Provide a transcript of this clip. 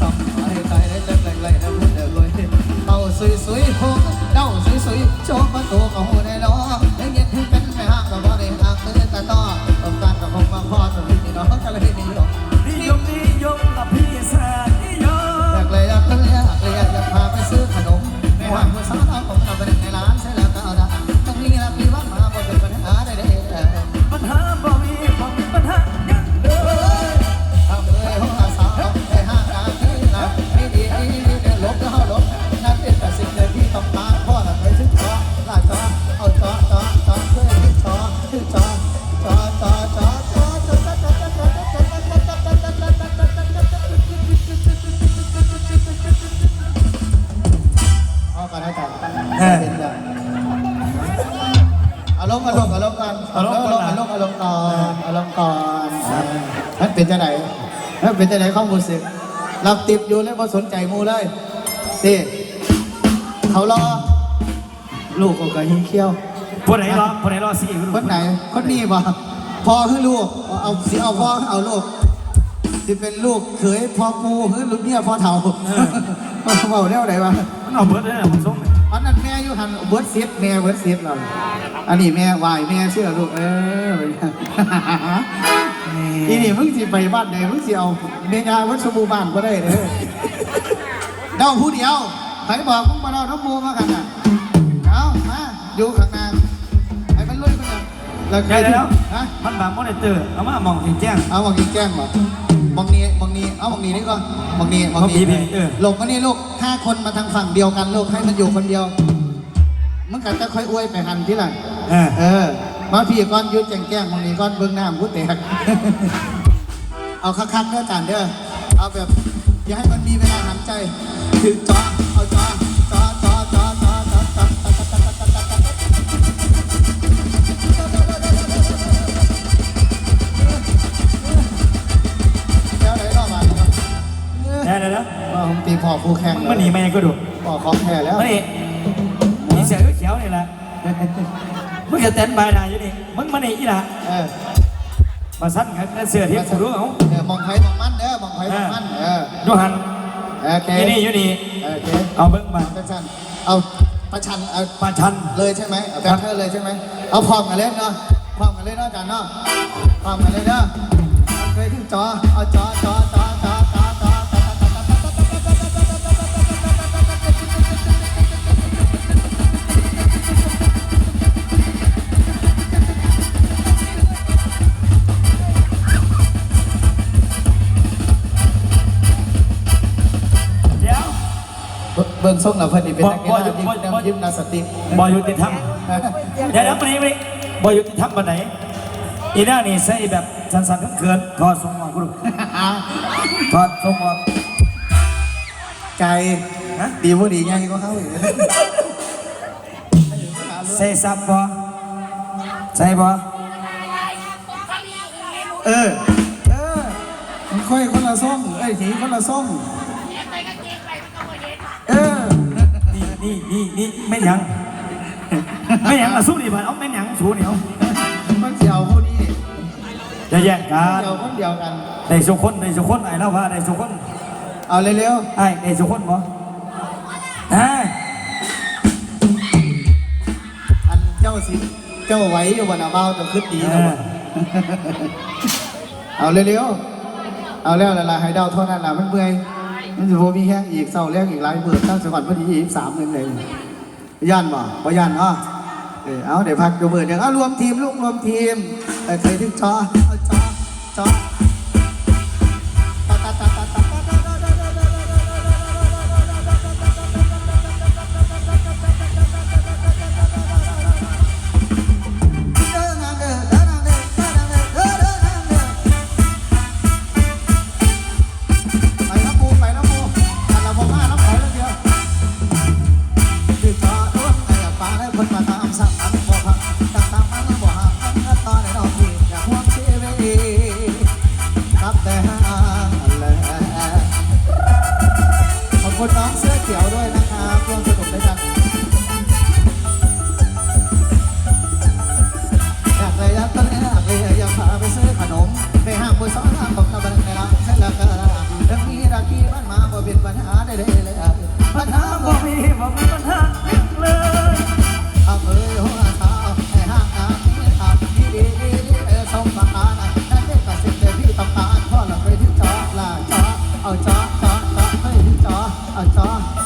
สองอะไรตายได้จลงนะพูดเดือดเลยเต่าสวยๆโหเต่าสวยๆโชว์ปรตเขา มันเป็นจะไหนมันเป็นจะไหนข้อมูลสึกรับติบอยู่แล้วพอสนใจมูเลยตีเขารอ ลูกก็กระหิ้งเขี้ยวผู้ใดรอผู้ใดรอสิคนไหนคนนี้บ่พอให้ลูก เอาสิเอาพ่อเอาลูกสิเป็นลูกเขยพ่อปูหรือลูกเนี่ยพ่อเฒ่าเบาแล้วไหนวะมันเอาเบิดเลยนะผมส่งอันนั้นแม่อยู่หันเบิร์ดซิดแม่เบิร์ดซิดเราอันนี้แม่วายแม่เชื่อลูกเออ ทีนี่มึงสิไปบ้านไหนมึงสิเอาเมียาวัดสบูบ้านก็ได้เด้อเดาผู้เดียวใครบอกมึงมาเดาน้ำมูมากันอะเอามาอยู่ข้างหน้าไอ้มันลุยมันอะแล้วใครเดี๋ยวที่เดี๋ยวฮะมันบางมอนิเตอร์เอามามองแจ้งเอามองยิงแจ้งบ่มองนี้มองนี้เอามองนี้นี่ก่อนมองนี้มองมองนี้นี้เออหลบมานี่ลูกห้าคนมาทางฝั่งเดียวกันลูกให้มันอยู่คนเดียวมึงกันจะค่อยอวยไปหันที่หลังเออเออ มาพี่ก้อนยุดแจงแก้งมองนี้ก้อนเบื้องหน้ามุดแตกเอาคักๆเด้อจานเด้อเอาแบบอย่าให้มันมีเวลาหนำใจถือจอเอาจอจอจอจอจอจอจอได้แล้วนะว่าผมตีพอคู่แข่งมันหนีไม่ก็ดูพอของแท้แล้วมันนี่มีเสียงเขียวนี่แหละ มึงจะเต้นบายได้อยู่นี่มึงมานี่อีหล่ะเออมาสั้นกันเสือที่กูรู้เอาเออมองไผ่มองมันเด้อมองไผ่มองมันเออดูหันโอเคอยู่นี่อยู่นี่โอเคเอาเบิ้งมาเอาชันเอาประชันเอาปาชันเลยใช่ไหมเอาแบบเธอเลยใช่ไหมเอาพร้อมกันเล่นเนาะพร้อมกันเล่นเนาะอาจารย์เนาะพร้อมกันเลยเนาะเคยถึงจอเอาจอจอจอจอจอ เบิ่งส่งเราเพิ่นนี่เป็นนักกีฬาบ่ยิมบ่บ่ยิมนาสติกบอยุติธรรมเดี๋ยวเดี๋ยวไปนี่ไปนี่บอยุติธรรมวันไหนอีน่านี่ใส่แบบสันๆเขินๆถอดทรงออกกูดูถอดทรงออกไก่ฮะดีบ่ดีไงก็เข้าอีกใส่ซับบ่ใส่บ่เออเออมันค่อยคนละส่งเอ้ยสีคนละส่ง นี่นี่นี่นี่แม่นหยังแม่นหยังมาสู้ดิบ่เอาแม่นหยังสู้นี่เอามันเสียวผู้นี้จะแย่งกัเสีนยวคนเดียวกัน ได้สุคนได้สุคนไอ้เล่าว่าได้สุคนเอาเร็วไอ้ได้สุคนบ่อ่าๆอันเจ้าสิเจ้าไหวอยู่บนอาเบ้าจะขึ้นดีนะบ่เอาเร็วๆเอาแล้วละลายให้เดาเท่านั้นล่ะมันเมื่อย มันจะโมีแห้งอีกเศร้าแรกอีกหลายเบื่อตั้งจังหวัดพอดีอีกสามหนึ่งเลยย่านบ่บ่ย่านเนาะเออเอาเดี๋ยวพักดูเบื่อเดี๋ยวเอารวมทีมลูกรวมทีมเออเคยถึงจอเอาจอจอ จ้าจ้าจ๋าเฮ้าจ้า